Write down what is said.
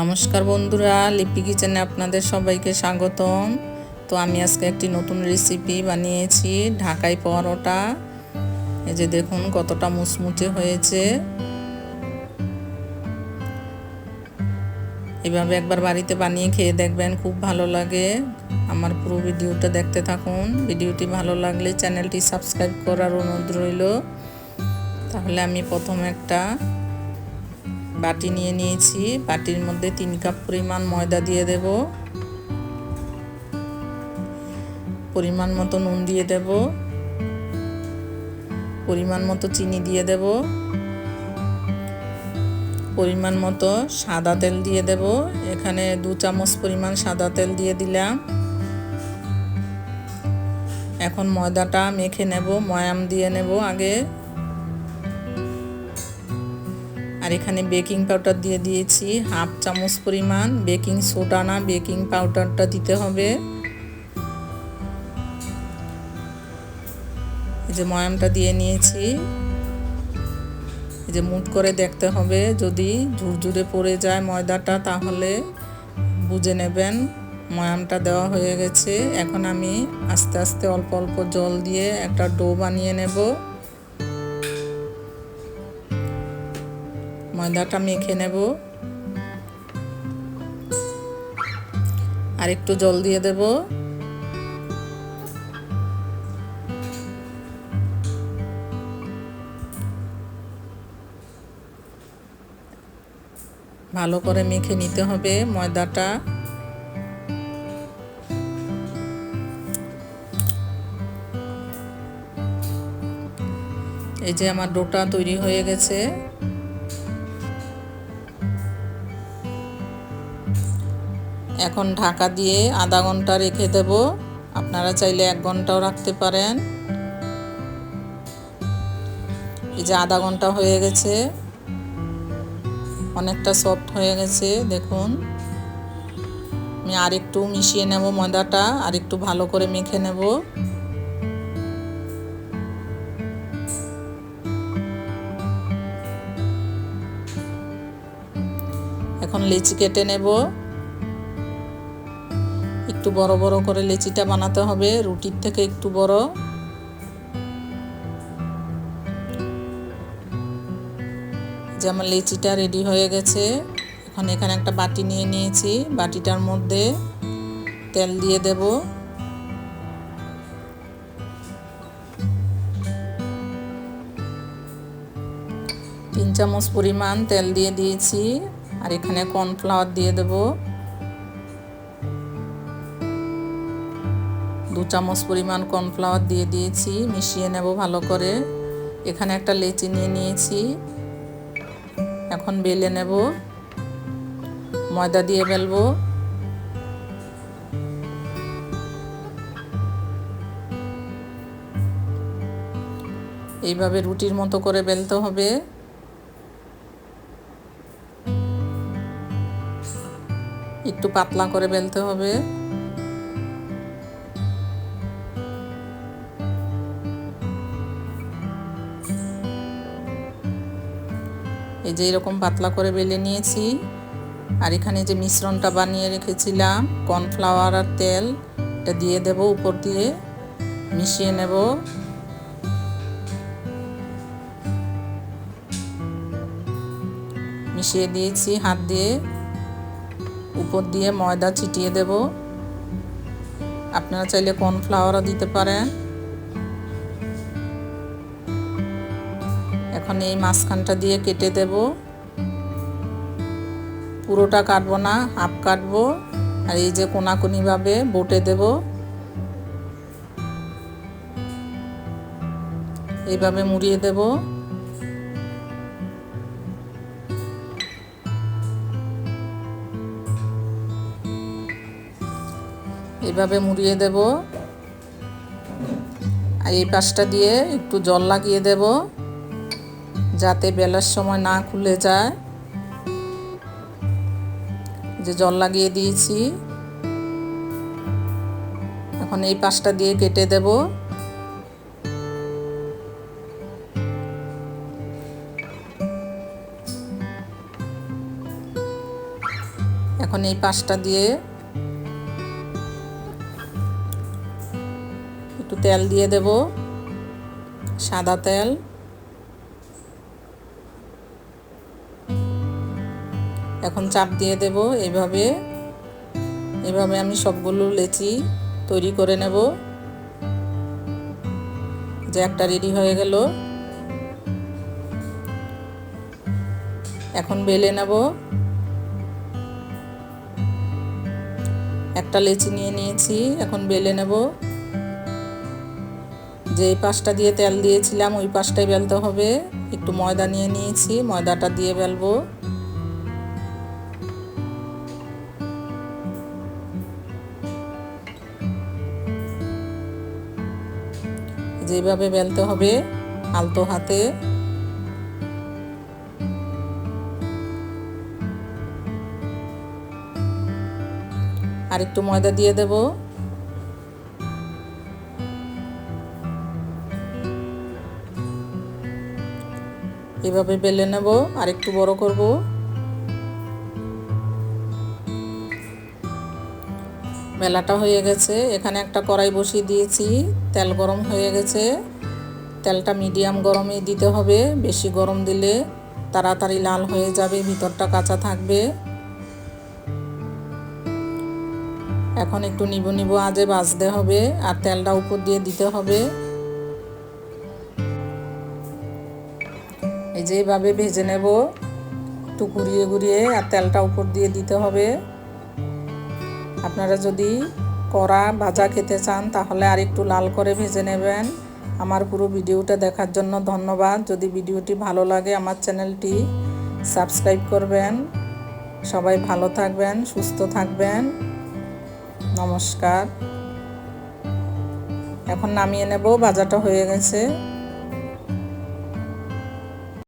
নমস্কার বন্ধুরা, লিপি কিচেনে আপনাদের সবাইকে স্বাগতম। তো আমি আজকে একটি নতুন রেসিপি বানিয়েছি, ঢাকাই পরোটা। এই যে দেখুন কতটা মুচমুচে হয়েছে। এভাবে একবার বাড়িতে বানিয়ে খেয়ে দেখবেন খুব ভালো লাগে। আমার পুরো ভিডিওটা দেখতে থাকুন। ভিডিওটি ভালো লাগলে চ্যানেলটি সাবস্ক্রাইব করার অনুরোধ রইল। তাহলে আমি প্রথম একটা বাটি নিয়ে নিয়েছি। বাটির মধ্যে তিন কাপ পরিমাণ ময়দা দিয়ে দেব। পরিমাণ মতো নুন দিয়ে দেব। পরিমাণ মতো চিনি দিয়ে দেব। পরিমাণ মতো সাদা তেল দিয়ে দেব। এখানে দু চামচ পরিমাণ সাদা তেল দিয়ে দিলাম। এখন ময়দাটা মেখে নেব, ময়াম দিয়ে নেব আগে। আর এখানে বেকিং পাউডার দিয়ে দিয়েছি, হাফ চামচ পরিমাণ। বেকিং সোডা না, বেকিং পাউডারটা দিতে হবে। এই যে ময়ামটা দিয়ে নিয়েছি। এই যে মুট করে দেখতে হবে, যদি ঝুরঝুরে পড়ে যায় ময়দাটা, তাহলে বুঝে নেবেন ময়ামটা দেওয়া হয়ে গেছে। এখন আমি আস্তে আস্তে অল্প অল্প জল দিয়ে একটা ডো বানিয়ে নেব। ময়দাটা মেখে নেব। আর একটু জল দিয়ে দেব। ভালো করে মেখে নিতে হবে ময়দাটা। এই যে আমার ডোটা তৈরি হয়ে গেছে। এখন ঢাকা দিয়ে আধা ঘণ্টা রেখে দেব। আপনারা চাইলে এক ঘন্টাও রাখতে পারেন। এই যে আধা ঘণ্টা হয়ে গেছে। অনেকটা সফট হয়ে গেছে, দেখুন। আমি আর একটু মিশিয়ে নেব ময়দাটা, আর একটু ভালো করে মেখে নেব। এখন লিচি কেটে নেব। একটু বড় বড় করে লেচিটা বানাতে হবে, রুটির থেকে একটু বড়। যে আমার লেচিটা রেডি হয়ে গেছে। এখন এখানে একটা বাটি নিয়ে নিয়েছি, বাটিটার মধ্যে তেল দিয়ে দেব। তিন চামচ পরিমাণ তেল দিয়ে দিয়েছি, আর এখানে কর্নফ্লাওয়ার দিয়ে দেবো। দু চামচ পরিমাণ কর্নফ্লাওয়ার দিয়ে দিয়েছি, মিশিয়ে নেব ভালো করে। এখানে একটা লেচি নিয়ে নিয়েছি। এখন বেলে নেব। ময়দা দিয়ে বেলবো। এইভাবে রুটির মতো করে বেলতে হবে। একটু পাতলা করে বেলতে হবে। এই যে এরকম পাতলা করে বেলে নিয়েছি। আর এখানে যে মিশ্রণটা বানিয়ে রেখেছিলাম, কর্নফ্লাওয়ার আর তেল, এটা দিয়ে দেব উপর দিয়ে, মিশিয়ে নেব। মিশিয়ে দিয়েছি হাত দিয়ে, উপর দিয়ে ময়দা ছিটিয়ে দেব। আপনারা চাইলে কর্নফ্লাওয়ারও দিতে পারেন। এখন এই মাঝখানটা দিয়ে কেটে দেব। পুরোটা কাটবো না, হাফ কাটবো। আর এই যে কোনাকুনিভাবে বটে দেব। এইভাবে মুড়িয়ে দেব। এইভাবে মুড়িয়ে দেব। আর এই পাশটা দিয়ে একটু জল লাগিয়ে দেবো। যাতে বেলার সময় না খুলে যায়। যে জল লাগিয়ে দিয়েছি। এখন এই পাশটা দিয়ে কেটে দেব। এখন এই পাশটা দিয়ে একটু তেল দিয়ে দেব, সাদা তেল। এখন চাপ দিয়ে দেব, এভাবে এভাবে আমি সবগুলো লেচি তৈরি করে নেব। যে একটা রেডি হয়ে গেল। এখন বেলে নেব। একটা লেচি নিয়ে নিয়েছি, এখন বেলে নেব। যে পাশটা দিয়ে তেল দিয়েছিলাম, ওই পাশটাই বেলতে হবে। একটু ময়দা নিয়ে নিয়েছি, ময়দাটা দিয়ে বেলবো। যেভাবে বেলতে হবে, আলতো হাতে। আর একটু ময়দা দিয়ে দেব। এভাবে বেলে নেব আর একটু বড় করব। বেলাটা হয়ে গেছে। এখানে একটা কড়াই বসিয়ে দিয়েছি। তেল গরম হয়ে গেছে। তেলটা মিডিয়াম গরমে দিতে হবে। বেশি গরম দিলে তাড়াতাড়ি লাল হয়ে যাবে, ভিতরটা কাঁচা থাকবে। এখন একটু নিবু নিবু আজে বাজতে হবে আর তেলটা উপর দিয়ে দিতে হবে। এই যে এইভাবে ভেজে নেব। একটু ঘুরিয়ে ঘুরিয়ে আর তেলটা উপর দিয়ে দিতে হবে। আপনারা যদি কড়া ভাজা খেতে চান, তাহলে আর একটু লাল করে ভেজে নেবেন। আমার পুরো ভিডিওটা দেখার জন্য ধন্যবাদ। যদি ভিডিওটি ভালো লাগে, আমার চ্যানেলটি সাবস্ক্রাইব করবেন। সবাই ভালো থাকবেন, সুস্থ থাকবেন। নমস্কার। এখন নামিয়ে নেব, ভাজাটা হয়ে গেছে।